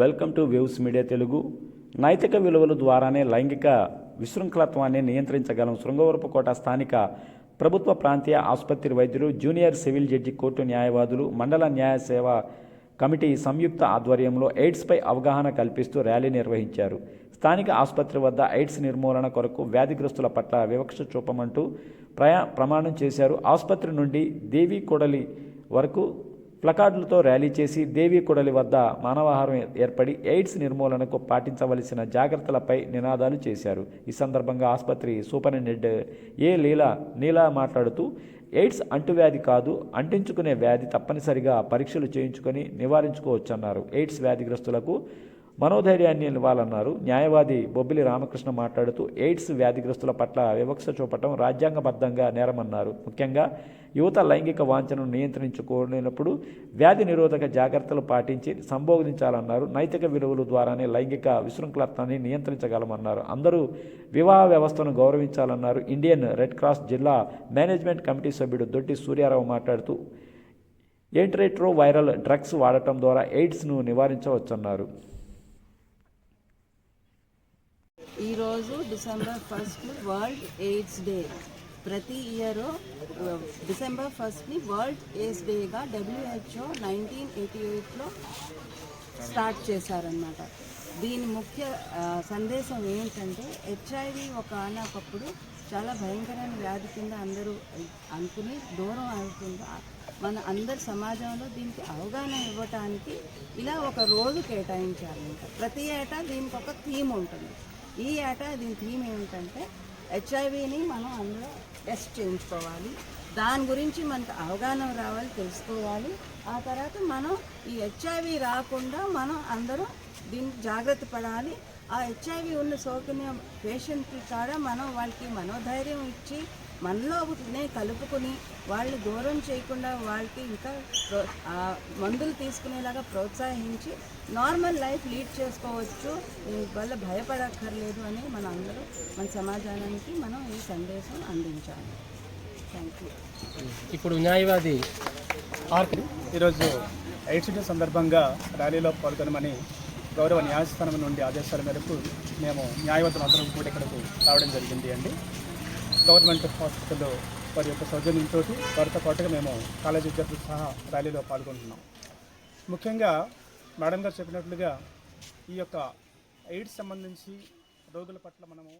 Welcome to views media Telugu నైతిక విలువల ద్వారానే లైంగిక విశృంఖలత్వాన్ని నియంత్రించగలం శృంగవరపుకోట స్థానిక ప్రభుత్వ ప్రాంతీయ ఆసుపత్రి వైద్యులు జూనియర్ సివిల్ జడ్జి కోర్టు న్యాయవాదులు మండల న్యాయ సేవ కమిటీ సంయుక్త ఆధ్వర్యంలో ఎయిడ్స్పై అవగాహన కల్పిస్తూ ర్యాలీ నిర్వహించారు. స్థానిక ఆసుపత్రి వద్ద ఎయిడ్స్ నిర్మూలన కొరకు వ్యాధిగ్రస్తుల పట్ల వివక్ష చూపమంటూ ప్రయా ప్రమాణం చేశారు. ఆసుపత్రి నుండి దేవి కొడలి వరకు ప్లకార్డులతో ర్యాలీ చేసి దేవి కొడలి వద్ద మానవాహారం ఏర్పడి ఎయిడ్స్ నిర్మూలనకు పాటించవలసిన జాగ్రత్తలపై నినాదాలు చేశారు. ఈ సందర్భంగా ఆసుపత్రి సూపరింటెండెంట్ ఏ లీలా నీలా మాట్లాడుతూ ఎయిడ్స్ అంటువ్యాధి కాదు అంటించుకునే వ్యాధి తప్పనిసరిగా పరీక్షలు చేయించుకొని నివారించుకోవచ్చన్నారు. ఎయిడ్స్ వ్యాధిగ్రస్తులకు మనోధైర్యాన్ని ఇవ్వాలన్నారు. న్యాయవాది బొబ్బిలి రామకృష్ణ మాట్లాడుతూ ఎయిడ్స్ వ్యాధిగ్రస్తుల పట్ల వివక్ష చూపటం రాజ్యాంగబద్ధంగా నేరమన్నారు. ముఖ్యంగా యువత లైంగిక వాంఛను నియంత్రించుకోలేనప్పుడు వ్యాధి నిరోధక జాగ్రత్తలు పాటించి సంబోధించాలన్నారు. నైతిక విలువల ద్వారానే లైంగిక విశృంఖలత్వాన్ని నియంత్రించగలమన్నారు. అందరూ వివాహ వ్యవస్థను గౌరవించాలన్నారు. ఇండియన్ రెడ్ క్రాస్ జిల్లా మేనేజ్మెంట్ కమిటీ సభ్యుడు దొడ్డి సూర్యారావు మాట్లాడుతూ ఏంట్రేట్రో వైరల్ డ్రగ్స్ వాడటం ద్వారా ఎయిడ్స్ను నివారించవచ్చన్నారు. ఈరోజు December first world AIDS day ప్రతి ఇయర్ డిసెంబర్ ఫస్ట్ని వరల్డ్ ఎయిడ్స్ డేగా డబ్ల్యూహెచ్ఓ నైన్టీన్ ఎయిటీ ఎయిట్లో స్టార్ట్ చేశారనమాట దీని ముఖ్య సందేశం ఏంటంటే హెచ్ఐవి ఒక ఒకప్పుడు చాలా భయంకరమైన వ్యాధి కింద అందరూ అనుకుని దూరం అవుతుంది మన అందరి సమాజంలో దీనికి అవగాహన ఇవ్వటానికి ఇలా ఒక రోజు కేటాయించాలి ఇంకా ప్రతి ఏటా దీనికి ఒక థీమ్ ఉంటుంది. ఈ ఆట దీని థీమ్ ఏంటంటే హెచ్ఐవిని మనం అందరూ టెస్ట్ చేయించుకోవాలి. దాని గురించి మనకు అవగాహన రావాలి తెలుసుకోవాలి. ఆ తర్వాత మనం ఈ హెచ్ఐవి రాకుండా మనం అందరం దీన్ని జాగ్రత్త పడాలి. ఆ హెచ్ఐవి ఉన్న సోకిన పేషెంట్కి కూడా మనం వాళ్ళకి మనోధైర్యం ఇచ్చి మనలోనే కలుపుకొని వాళ్ళని దూరం చేయకుండా వాళ్ళకి ఇంకా మందులు తీసుకునేలాగా ప్రోత్సహించి నార్మల్ లైఫ్ లీడ్ చేసుకోవచ్చు. దీనివల్ల భయపడక్కర్లేదు అని మన అందరూ మన సమాజానికి మనం ఈ సందేశం అందించాలి. థ్యాంక్ యూ ఇప్పుడు న్యాయవాది ఈరోజు ఎయిడ్స్ డే సందర్భంగా ర్యాలీలో పాల్గొనమని గౌరవ న్యాయస్థానం నుండి ఆదేశాల మేరకు మేము న్యాయవాదులు అందరం కూడా ఇక్కడకు రావడం జరిగింది అండి. గవర్నమెంట్ హాస్పిటల్లో వారి యొక్క సౌజన్యంతో వారితో పాటుగా మేము కాలేజీ విద్యార్థులు సహా ర్యాలీలో పాల్గొంటున్నాం. ముఖ్యంగా మేడం గారు చెప్పినట్లుగా ఈ యొక్క ఎయిడ్స్ సంబంధించి రోగుల పట్ల మనము